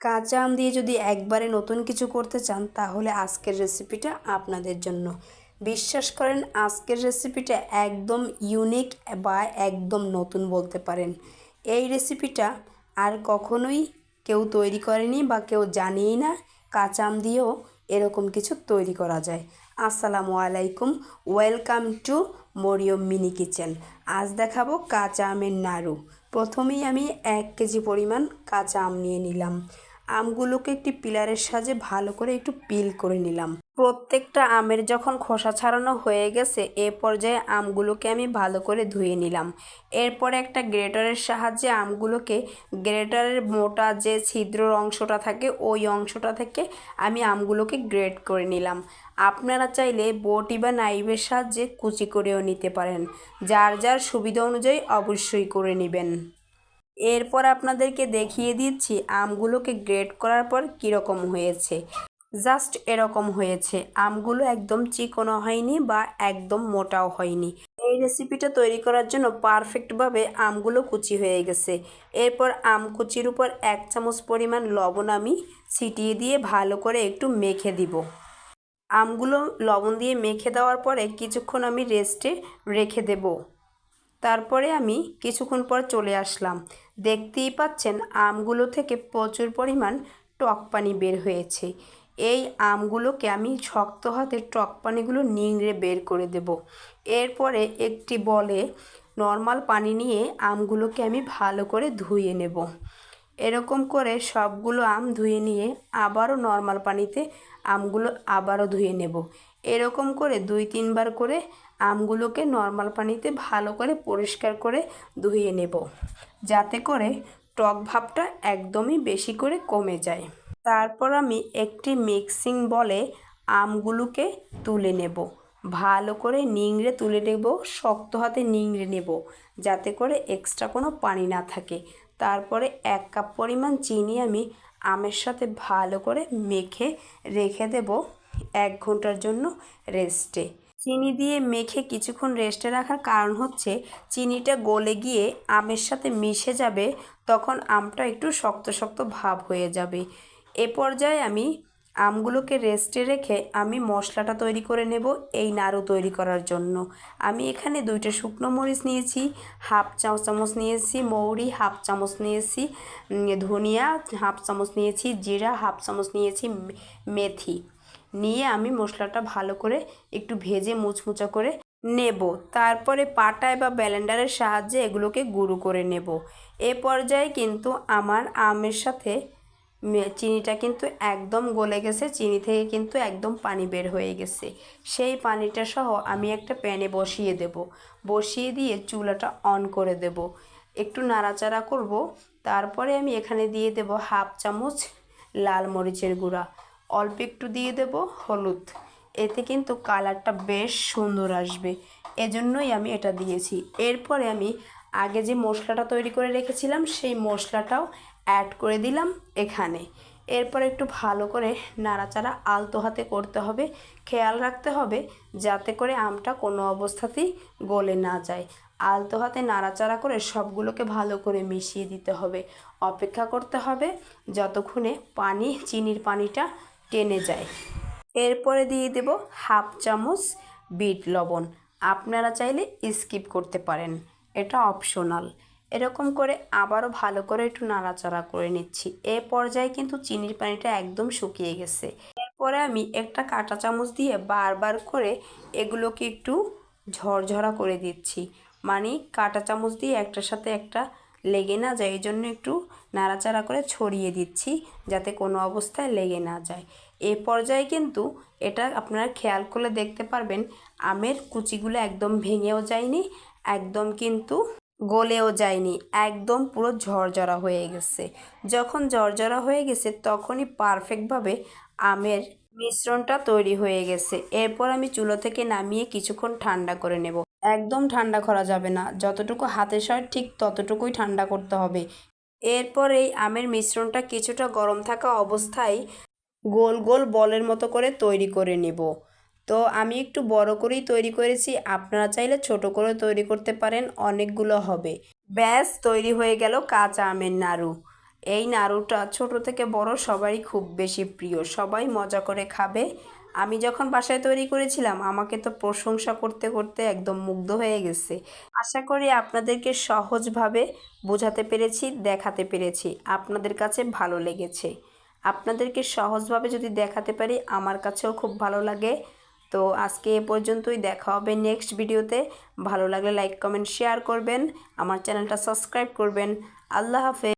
কাঁচা আম দিয়ে যদি একবারে নতুন কিছু করতে চান, তাহলে আজকের রেসিপিটা আপনাদের জন্য। বিশ্বাস করেন, আজকের রেসিপিটা একদম ইউনিক বা একদম নতুন বলতে পারেন। এই রেসিপিটা আর কখনোই কেউ তৈরি করেনি বা কেউ জানেই না কাঁচা আম দিয়েও এরকম কিছু তৈরি করা যায়। আসসালামু আলাইকুম, welcome to Maryam mini kitchen. আজ দেখাবো কাঁচা আমের নাড়ু। প্রথমেই আমি এক কেজি পরিমাণ কাঁচা আম নিয়ে নিলাম। আমগুলোকে একটি পিলারের সাহায্যে ভালো করে একটু পিল করে নিলাম। প্রত্যেকটা আমের যখন খোসা ছাড়ানো হয়ে গেছে, এ পর্যায়ে আমগুলোকে আমি ভালো করে ধুয়ে নিলাম। এরপরে একটা গ্রেটারের সাহায্যে আমগুলোকে, গ্রেটারের মোটা যে ছিদ্রর অংশটা থাকে, ওই অংশটা থেকে আমি আমগুলোকে গ্রেট করে নিলাম। আপনারা চাইলে বটি বা নাইভের সাহায্যে কুচি করেও নিতে পারেন। যার যার সুবিধা অনুযায়ী অবশ্যই করে নেবেন। এরপর আপনাদেরকে দেখিয়ে দিচ্ছি আমগুলোকে গ্রেড করার পর কীরকম হয়েছে। জাস্ট এরকম হয়েছে। আমগুলো একদম চিকনো হয়নি বা একদম মোটাও হয়নি। এই রেসিপিটা তৈরি করার জন্য পারফেক্টভাবে আমগুলো কুচি হয়ে গেছে। এরপর আম কুচির উপর এক চামচ পরিমাণ লবণ আমি ছিটিয়ে দিয়ে ভালো করে একটু মেখে দিব। আমগুলো লবণ দিয়ে মেখে দেওয়ার পরে কিছুক্ষণ আমি রেস্টে রেখে দেব। তারপরে আমি কিছুক্ষণ পর চলে আসলাম। দেখতেই পাচ্ছেন আমগুলো থেকে প্রচুর পরিমাণ টক পানি বের হয়েছে। এই আমগুলোকে আমি শক্ত হাতে টক পানিগুলো নিংড়ে বের করে দেব। এরপরে একটি বলে নর্মাল পানি নিয়ে আমগুলোকে আমি ভালো করে ধুয়ে নেব। এরকম করে সবগুলো আম ধুয়ে নিয়ে আবারও নর্মাল পানিতে আমগুলো আবারও ধুয়ে নেব। এরকম করে দুই, তিনবার করে আমগুলোকে নর্মাল পানিতে ভালো করে পরিষ্কার করে ধুয়ে নেব। যাতে করে টক ভাবটা একদমই বেশি করে কমে যায়। তারপর আমি একটি মিক্সিং বলে আমগুলোকে তুলে নেব। ভালো করে নিংড়ে তুলে নেব, শক্ত হাতে নিংড়ে নেব, যাতে করে এক্সট্রা কোনো পানি না থাকে। তারপরে এক কাপ পরিমাণ চিনি আমি আমের সাথে ভালো করে মেখে রেখে দেব। এক ঘণ্টার জন্য রেস্টে। চিনি দিয়ে মেখে কিছুক্ষণ রেস্টে রাখার কারণ হচ্ছে, চিনিটা গলে গিয়ে আমের সাথে মিশে যাবে, তখন আমটা একটু শক্ত শক্ত ভাব হয়ে যাবে। এ পর্যায়ে আমি আমগুলোকে রেস্টে রেখে আমি মশলাটা তৈরি করে নেব এই নাড়ু তৈরি করার জন্য। আমি এখানে দুইটা শুকনো মরিচ নিয়েছি, হাফ চা চামচ নিয়েছি মৌরি, হাফ চামচ নিয়েছি ধনিয়া, হাফ চামচ নিয়েছি জিরা, হাফ চামচ নিয়েছি মেথি। নিয়ে আমি মশলাটা ভালো করে একটু ভেজে মুচমুচা করে নেব। তারপরে পাটায় বা ব্যালেন্ডারের সাহায্যে এগুলোকে গুঁড়ো করে নেব। এ পর্যায়ে কিন্তু আমার আমের সাথে চিনিটা কিন্তু একদম গলে গেছে, চিনি থেকে কিন্তু একদম পানি বের হয়ে গেছে। সেই পানিটা সহ আমি একটা প্যানে বসিয়ে দেব। বসিয়ে দিয়ে চুলাটা অন করে দেব। একটু নাড়াচাড়া করব। তারপরে আমি এখানে দিয়ে দেব হাফ চামচ লাল মরিচের গুঁড়া। অল্প একটু দিয়ে দেব হলুদ। এতে কিন্তু কালারটা বেশ সুন্দর আসবে। এজন্যই আমি এটা দিয়েছি। এরপরে আমি আগে যে মশলাটা তৈরি করে রেখেছিলাম, সেই মশলাটাও অ্যাড করে দিলাম এখানে। এরপর একটু ভালো করে নাড়াচাড়া আলতো হাতে করতে হবে। খেয়াল রাখতে হবে যাতে করে আমটা কোনো অবস্থাতেই গলে না যায়। আলতো হাতে নাড়াচাড়া করে সবগুলোকে ভালো করে মিশিয়ে দিতে হবে। অপেক্ষা করতে হবে যতক্ষণে পানি, চিনির পানিটা টেনে যায়। এরপরে দিয়ে দেব হাফ চামচ বিট লবণ। আপনারা চাইলে স্কিপ করতে পারেন, এটা অপশনাল। এরকম করে আবারও ভালো করে একটু নাড়াচাড়া করে নিচ্ছি। এ পর্যায়ে কিন্তু চিনির পানিটা একদম শুকিয়ে গেছে। এরপরে আমি একটা কাঁটা চামচ দিয়ে বারবার করে এগুলোকে একটু ঝরঝরা করে দিচ্ছি। মানে কাঁটা চামচ দিয়ে একটার সাথে একটা লেগে না যায়, এই জন্য একটু নাড়াচাড়া করে ছড়িয়ে দিচ্ছি যাতে কোনো অবস্থায় লেগে না যায়। এ পর্যায়ে কিন্তু এটা আপনারা খেয়াল করলে দেখতে পারবেন, আমের কুচিগুলো একদম ভেঙেও যায়নি, একদম কিন্তু গলেও যায়নি, একদম পুরো ঝরঝরা হয়ে গেছে। যখন ঝরঝরা হয়ে গেছে তখনই পারফেক্টভাবে আমের মিশ্রণটা তৈরি হয়ে গেছে। এরপর আমি চুলো থেকে নামিয়ে কিছুক্ষণ ঠান্ডা করে নেব। একদম ঠান্ডা করা যাবে না, যতটুকু হাতে সয় ঠিক ততটুকুই ঠান্ডা করতে হবে। এরপর এই আমের মিশ্রণটা কিছুটা গরম থাকা অবস্থায় গোল গোল বলের মতো করে তৈরি করে নেব। তো আমি একটু বড় করেই তৈরি করেছি, আপনারা চাইলে ছোট করে তৈরি করতে পারেন, অনেকগুলো হবে। ব্যাস, তৈরি হয়ে গেল কাঁচা আমের নাড়ু। এই নাড়ুটা ছোট থেকে বড় সবারই খুব বেশি প্রিয়, সবাই মজা করে খাবে। আমি যখন বাসায় তৈরি করেছিলাম, আমাকে তো প্রশংসা করতে করতে একদম মুগ্ধ হয়ে গেছে। আশা করি আপনাদেরকে সহজভাবে বোঝাতে পেরেছি, দেখাতে পেরেছি। আপনাদের কাছে ভালো লেগেছে। আপনাদেরকে সহজভাবে যদি দেখাতে পারি, আমার কাছেও খুব ভালো লাগে। তো আজকে এ পর্যন্তই, দেখা হবে নেক্সট ভিডিওতে। ভালো লাগলে লাইক, কমেন্ট, শেয়ার করবেন। আমার চ্যানেলটা সাবস্ক্রাইব করবেন। আল্লাহ হাফেজ।